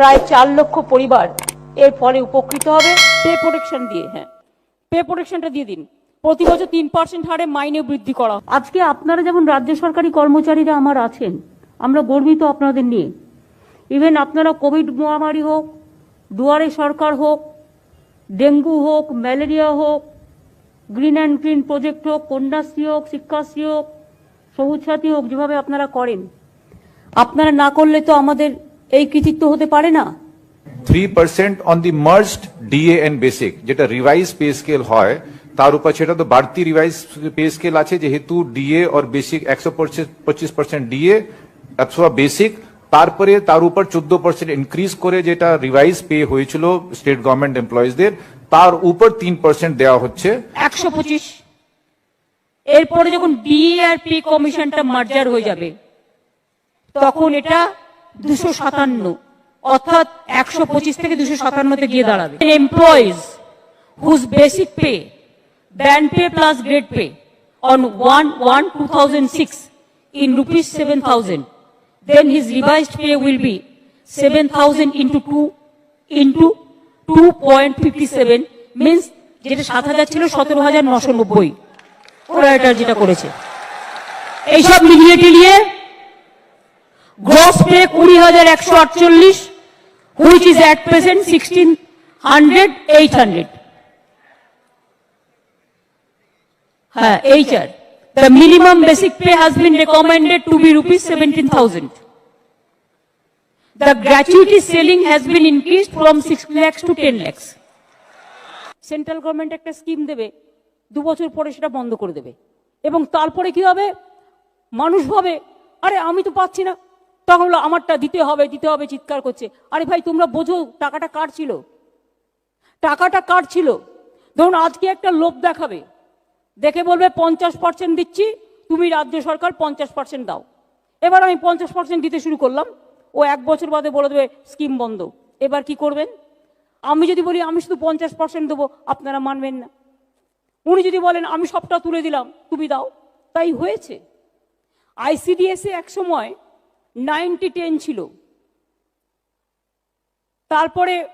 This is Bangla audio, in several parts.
প্রায় চার লক্ষ পরিবার এর ফলে উপকৃত হবে। পে প্রোটেকশন দিয়ে হ্যাঁ। পে প্রোটেকশনটা দিয়ে দিন। প্রতি বছর তিন পার্সেন্ট হারে মাইনে বৃদ্ধি করা আজকে আপনারা যেমন রাজ্য সরকারি কর্মচারীরা আমার আছেন আমরা গর্বিত আপনাদের নিয়ে। ইভেন আপনারা কোভিড মহামারী হোক দুয়ারে সরকার হোক ডেঙ্গু হোক ম্যালেরিয়া হোক গ্রিন অ্যান্ড গ্রিন প্রজেক্ট হোক কন্যাশ্রী হোক শিক্ষাশ্রী হোক সবুজ সাথী হোক যেভাবে আপনারা করেন আপনারা না করলে তো আমাদের এই কৃতিত্ব হতে পারে না। Three percent on the merged DA and basic যেটা রিভাইজ পে স্কেল হয় তার উপর সেটা তো বাড়তি রিভাইজ পে স্কেল আছে যেহেতু ডিএ আর বেসিক একশো পঁচিশ পার্সেন্ট ডিএ অথবা বেসিক তারপরে তার উপর চোদ্দ পার্সেন্ট ইনক্রিজ করে যেটা রিভাইজ পে হয়েছিল স্টেট গভর্নমেন্ট এমপ্লয়িজদের তার উপর তিন পার্সেন্ট দেওয়া হচ্ছে। একশো পঁচিশ। এরপরে যখন ডিআরপি কমিশনটা মার্জার হয়ে যাবে তখন এটা দুশো সাতান্ন। অর্থাৎ একশো পঁচিশ থেকে দুশো সাতান্নতে গিয়ে দাঁড়াবে। Employees whose basic pay band pay plus grade pay on one one two thousand six in rupees seven thousand then his revised pay will be 7,000 into 2 into 2.57 means যেটা সাত হাজার ছিল সতেরো হাজার নশো নব্বই। ওরা এটা যেটা করেছে। এইসব মিলিয়ে টিলিয়ে which is at present sixteen hundred eight hundred হ্যাঁ HR the minimum basic pay has been recommended to be rupees seventeen thousand The gratuity ceiling has been increased from 6 lakhs to 10 lakhs. Central government একটা স্কিম দেবে, দু বছর পরে সেটা বন্ধ করে দেবে। এবং তারপরে কি হবে? মানুষ ভাবে, আরে, আমি তো পাচ্ছি না। তখন হলো আমারটা দিতে হবে দিতে হবে, চিৎকার করছে। আরে ভাই, তোমরা বোঝো টাকাটা কার ছিল? টাকাটা কার ছিল? ধরুন, আজকে একটা লোভ দেখাবে। দেখে বলবে, পঞ্চাশ পার্সেন্ট দিচ্ছি, তুমি রাজ্য সরকার পঞ্চাশ পার্সেন্ট দাও। এবার আমি পঞ্চাশ পার্সেন্ট দিতে শুরু করলাম। ও এক বছর বাদে বলে দেবে, স্কিম বন্ধ। এবার কি করবেন? আমি যদি বলি, আমি শুধু পঞ্চাশ পার্সেন্ট দেবো, আপনারা মানবেন না। উনি যদি বলেন, আমি সবটা তুলে দিলাম, তুমি দাও। তাই হয়েছে। আইসিডিএসে এক সময় নাইনটি টেন ছিল। তারপরে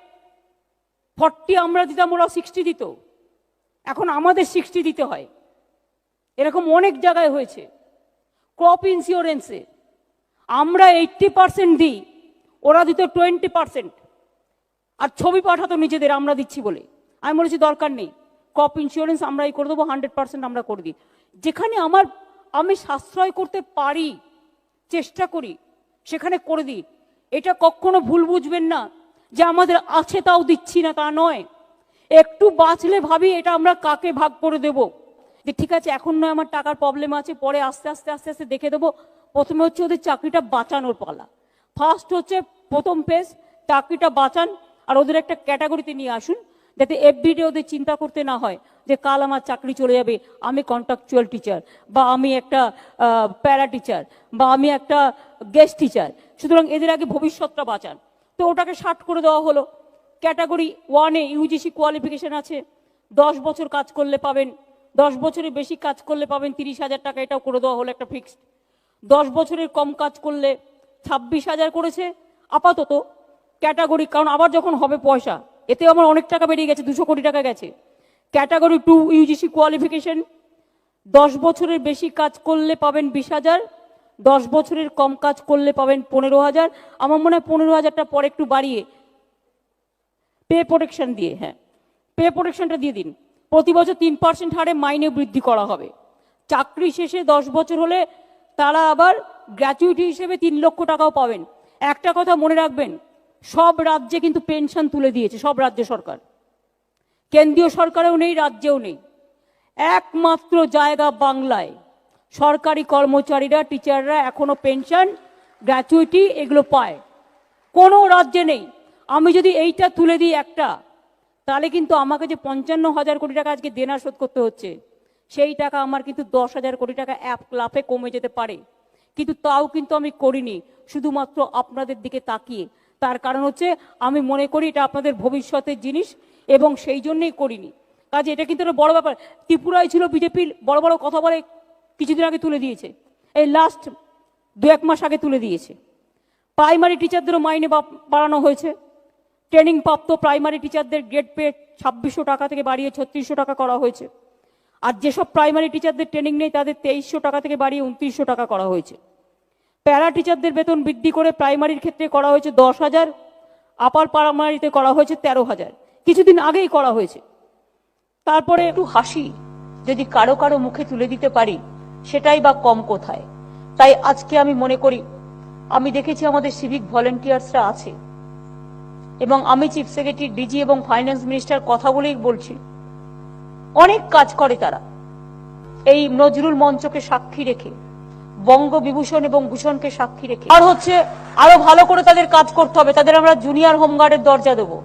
ফর্টি আমরা দিতাম ওরা সিক্সটি দিত। এখন আমাদের সিক্সটি দিতে হয়। এরকম অনেক জায়গায় হয়েছে। ক্রপ ইন্স্যুরেন্সে আমরা এইটটি পার্সেন্ট দিই, ওরা দিত টোয়েন্টি পার্সেন্ট। আর ছবি পাঠাতো নিজেদের, আমরা দিচ্ছি বলে। আমি বলেছি, দরকার নেই। ক্রপ ইন্স্যুরেন্স আমরাই করে দেবো, হান্ড্রেড পার্সেন্ট আমরা করে দিই। যেখানে আমার, আমি সাশ্রয় করতে পারি, চেষ্টা করি সেখানে করে দিই। এটা কখনো ভুল বুঝবেন না যে আমাদের আছে তাও দিচ্ছি না, তা নয়। একটু বাঁচলে ভাবি এটা আমরা কাকে ভাগ করে দেব? যে ঠিক আছে, এখন নয় আমার টাকার প্রবলেম আছে, পরে আস্তে আস্তে আস্তে আস্তে দেখে দেবো। প্রথমে হচ্ছে ওদের চাকরিটা বাঁচানোর পালা। ফার্স্ট হচ্ছে প্রথম পেজ চাকরিটা বাঁচান আর ওদের একটা ক্যাটাগরিতে নিয়ে আসুন, যাতে এভরিডে ওদের চিন্তা করতে না হয় যে কাল আমার চাকরি চলে যাবে, আমি কন্ট্রাকচুয়াল টিচার বা আমি একটা প্যারা টিচার বা আমি একটা গেস্ট টিচার সুতরাং এদের আগে ভবিষ্যৎটা বাঁচান। তো ওটাকে ষাট করে দেওয়া হলো। ক্যাটাগরি ওয়ানে ইউজিসি কোয়ালিফিকেশন আছে। দশ বছর কাজ করলে পাবেন। দশ বছরের বেশি কাজ করলে পাবেন তিরিশ হাজার টাকা, এটাও করে দেওয়া হলো একটা ফিক্সড দশ বছরের কম কাজ করলে ছাব্বিশ হাজার করেছে। আপাতত ক্যাটাগরি, কারণ আবার যখন হবে পয়সা এতে আমার অনেক টাকা বেরিয়ে গেছে, দুশো কোটি টাকা গেছে। ক্যাটাগরি টু ইউজিসি কোয়ালিফিকেশন দশ বছরের বেশি কাজ করলে পাবেন বিশ হাজার। দশ বছরের কম কাজ করলে পাবেন পনেরো হাজার। আমার মনে হয় পনেরো হাজারটা পরে একটু বাড়িয়ে পে প্রোটেকশন দিয়ে হ্যাঁ। পে প্রোটেকশনটা দিয়ে দিন। প্রতি বছর তিন পার্সেন্ট হারে মাইনে বৃদ্ধি করা হবে। চাকরি শেষে দশ বছর হলে তারা আবার গ্র্যাচুইটি হিসেবে তিন লক্ষ টাকাও পাবেন। একটা কথা মনে রাখবেন, সব রাজ্যে কিন্তু পেনশন তুলে দিয়েছে, সব রাজ্য সরকার। কেন্দ্রীয় সরকারেও নেই, রাজ্যেও নেই। একমাত্র জায়গা বাংলায়। সরকারি কর্মচারীরা টিচাররা এখনও পেনশন গ্র্যাচুইটি এগুলো পায়। কোনো রাজ্যে নেই। আমি যদি এইটা তুলে দিই একটা, তাহলে কিন্তু আমাকে যে পঞ্চান্ন হাজার কোটি টাকা আজকে দেনা শোধ করতে হচ্ছে, সেই টাকা আমার কিন্তু দশ হাজার কোটি টাকা অ্যাপ ক্লাফে কমে যেতে পারে। কিন্তু তাও কিন্তু আমি করিনি, শুধুমাত্র আপনাদের দিকে তাকিয়ে। তার কারণ হচ্ছে, আমি মনে করি এটা আপনাদের ভবিষ্যতের জিনিস এবং সেই জন্যই করিনি। কাজে এটা কিন্তু একটা বড় ব্যাপার। ত্রিপুরায় ছিল বিজেপির বড় বড় কথা বলে কিছুদিন আগে তুলে দিয়েছে। এই লাস্ট দু এক মাস আগে তুলে দিয়েছে। প্রাইমারি টিচারদেরও মাইনে বাড়ানো হয়েছে। ট্রেনিং প্রাপ্ত প্রাইমারি টিচারদের গ্রেড পে ছাব্বিশশো টাকা থেকে বাড়িয়ে ছত্রিশশো টাকা করা হয়েছে। আর যেসব প্রাইমারি টিচারদের ট্রেনিং নেই, তাদের তেইশশো টাকা থেকে বাড়িয়ে উনত্রিশশো টাকা করা হয়েছে। প্যারা টিচারদের বেতন বৃদ্ধি করে প্রাইমারির ক্ষেত্রে করা হয়েছে দশ হাজার আপার প্রাইমারিতে করা হয়েছে তেরো হাজার। কিছুদিন আগেই করা হয়েছে। তারপরে একটু হাসি, যদি কারও কারও মুখে তুলে দিতে পারি সেটাই বা কম কোথায়? তাই আজকে আমি মনে করি, আমি দেখেছি আমাদের সিভিক ভলেন্টিয়ার্সরা আছে। এবং আমি চিফ সেক্রেটারি ডিজি এবং ফাইন্যান্স মিনিস্টার কথা বলেই বলছি। অনেক কাজ করে তারা। এই নজরুল মঞ্চকে সাক্ষী রেখে বঙ্গ বিভূষণ এবং ভূষণকে সাক্ষী রেখে। আর হচ্ছে, আরও ভালো করে তাদের কাজ করতে হবে। তাদের আমরা জুনিয়র হোমগার্ডের দরজা দেবো।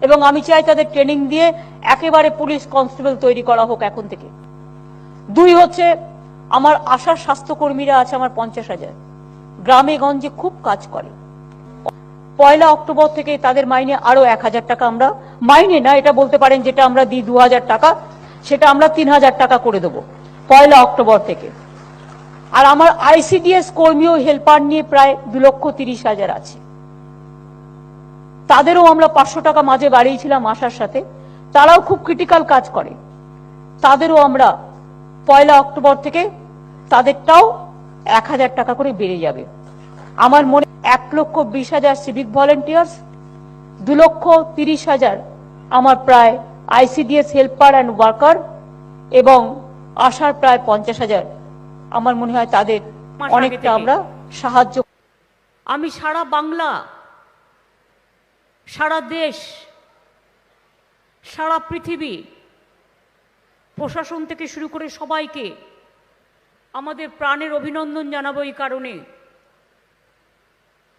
এবং আমি চাই তাদের ট্রেনিং দিয়ে একেবারে পুলিশ কনস্টেবল তৈরি করা হোক এখন থেকে। দুই হচ্ছে আমার আশার স্বাস্থ্যকর্মীরা আছে আমার পঞ্চাশ হাজার। গ্রামে গঞ্জে খুব কাজ করে। পয়লা অক্টোবর থেকে তাদের মাইনে আরও এক হাজার টাকা আমরা, মাইনে না, এটা বলতে পারেন যেটা আমরা দিই দু হাজার টাকা, সেটা আমরা তিন হাজার টাকা করে দেবো পয়লা অক্টোবর থেকে। আর আমার আইসিডিএস কর্মী ও হেল্পার নিয়ে প্রায় দু লক্ষ তিরিশ হাজার আছে। তাদেরও আমরা পাঁচশো টাকা মাঝে বাড়িয়েছিলাম আশার সাথে। তারাও খুব ক্রিটিক্যাল কাজ করে। তাদেরও আমরা পয়লা অক্টোবর থেকে তাদেরটাও এক হাজার টাকা করে বেড়ে যাবে। আমার মনে এক লক্ষ বিশ হাজার সিভিক ভলেন্টিয়ার্স দু লক্ষ তিরিশ হাজার আমার প্রায় আইসিডিএস হেল্পার অ্যান্ড ওয়ার্কার এবং আশার প্রায় পঞ্চাশ হাজার আমার মনে হয় তাদের অনেকটা আমরা সাহায্য আমি সারা বাংলা সারা দেশ সারা পৃথিবী প্রশাসন থেকে শুরু করে সবাইকে আমাদের প্রাণের অভিনন্দন জানাব এই কারণে।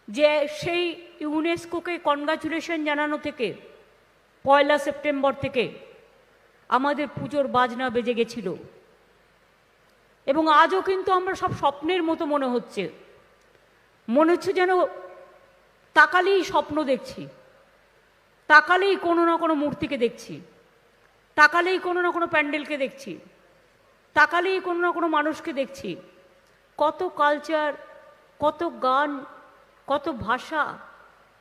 যে সেই ইউনেস্কোকে কনগ্রাচুলেশন জানানো থেকে, পয়লা সেপ্টেম্বর থেকে আমাদের পুজোর বাজনা বেজে গেছিল। এবং আজও কিন্তু আমরা সব স্বপ্নের মতো মনে হচ্ছে। মনে হচ্ছে যেন তাকালেই স্বপ্ন দেখছি। তাকালেই কোনো না কোনো মূর্তিকে দেখছি। তাকালেই কোনো না কোনো প্যান্ডেলকে দেখছি। তাকালেই কোনো না কোনো মানুষকে দেখছি। কত কালচার কত গান, কত ভাষা,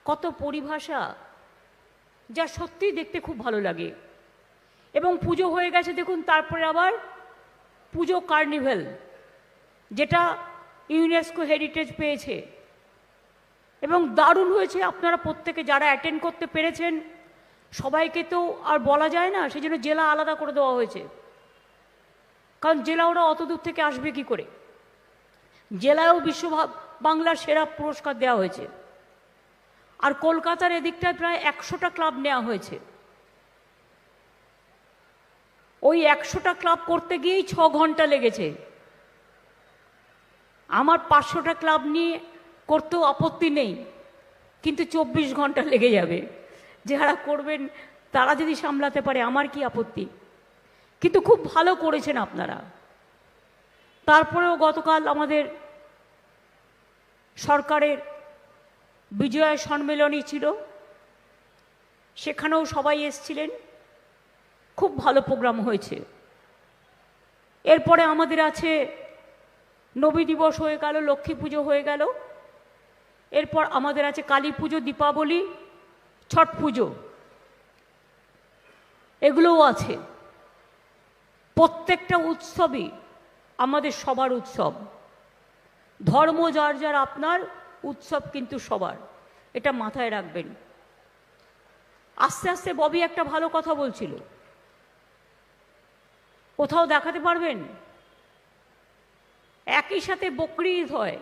কত পরিভাষা, যা সত্যিই দেখতে খুব ভালো লাগে। এবং পুজো হয়ে গেছে, দেখুন, তারপরে আবার পুজো কার্নিভেল যেটা ইউনেস্কো হেরিটেজ পেয়েছে। এবং দারুণ হয়েছে, আপনারা প্রত্যেকে যারা অ্যাটেন্ড করতে পেরেছেন, সবাইকে তো আর বলা যায় না সেই জন্য জেলা আলাদা করে দেওয়া হয়েছে। কারণ জেলা ওরা অত দূর থেকে আসবে কি করে? জেলায়ও বিশ্ব বাংলার সেরা পুরস্কার দেওয়া হয়েছে। আর কলকাতার এদিকটায় প্রায় একশোটা ক্লাব নেওয়া হয়েছে। ওই একশোটা ক্লাব করতে গিয়েই ছ ঘণ্টা লেগেছে। আমার পাঁচশোটা ক্লাব নিয়ে করতেও আপত্তি নেই, কিন্তু চব্বিশ ঘণ্টা লেগে যাবে। যারা করবেন, তারা যদি সামলাতে পারে, আমার কি আপত্তি? কিন্তু খুব ভালো করেছেন আপনারা। তারপরেও গতকাল আমাদের সরকারের বিজয়া সম্মেলনী ছিল। সেখানেও সবাই এসছিলেন। খুব ভালো প্রোগ্রাম হয়েছে। এরপরে আমাদের আছে নবী দিবস হয়ে গেল, লক্ষ্মী পুজো হয়ে গেল। এরপর আমাদের আছে কালী পুজো, দীপাবলি, ছট পুজো। এগুলোও আছে। প্রত্যেকটা উৎসবই আমাদের সবার উৎসব। ধর্ম যার যার আপনার, উৎসব কিন্তু সবার। এটা মাথায় রাখবেন। আস্তে আস্তে ববি একটা ভালো কথা বলছিল। কোথাও দেখাতে পারবেন? একই সাথে বকরি ঈদ হয়,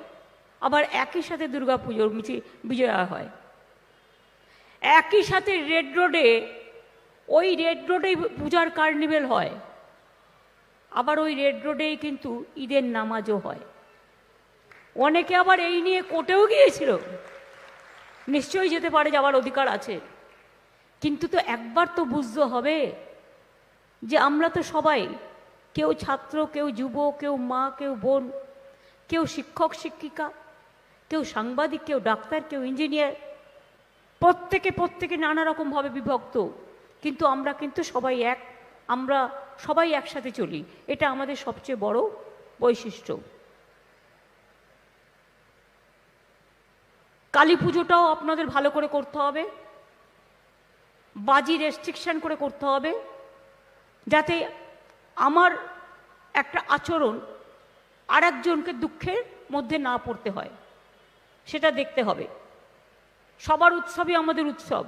আবার একই সাথে দুর্গা পুজোর মিছিল বিজয়া হয়। একই সাথে রেড রোডে, ওই রেড রোডেই পূজার কার্নিভেল হয়। আবার ওই রেড রোডেই কিন্তু ঈদের নামাজও হয়। অনেকে আবার এই নিয়ে কোর্টেও গিয়েছিল। নিশ্চয়ই যেতে পারে, যাওয়ার অধিকার আছে। কিন্তু তো একবার তো বুঝতে হবে যে আমরা তো সবাই কেউ ছাত্র, কেউ যুব কেউ মা, কেউ বোন, কেউ শিক্ষক, শিক্ষিকা, কেউ সাংবাদিক, কেউ ডাক্তার, কেউ ইঞ্জিনিয়ার, প্রত্যেকে প্রত্যেকে নানা রকমভাবে বিভক্ত। কিন্তু আমরা কিন্তু সবাই এক। আমরা সবাই একসাথে চলি। এটা আমাদের সবচেয়ে বড় বৈশিষ্ট্য। কালী পুজোটাও আপনাদের ভালো করে করতে হবে। বাজি রেস্ট্রিকশন করে করতে হবে। যাতে আমার একটা আচরণ আর একজনকে দুঃখের মধ্যে না পড়তে হয়। সেটা দেখতে হবে। সবার উৎসবই আমাদের উৎসব।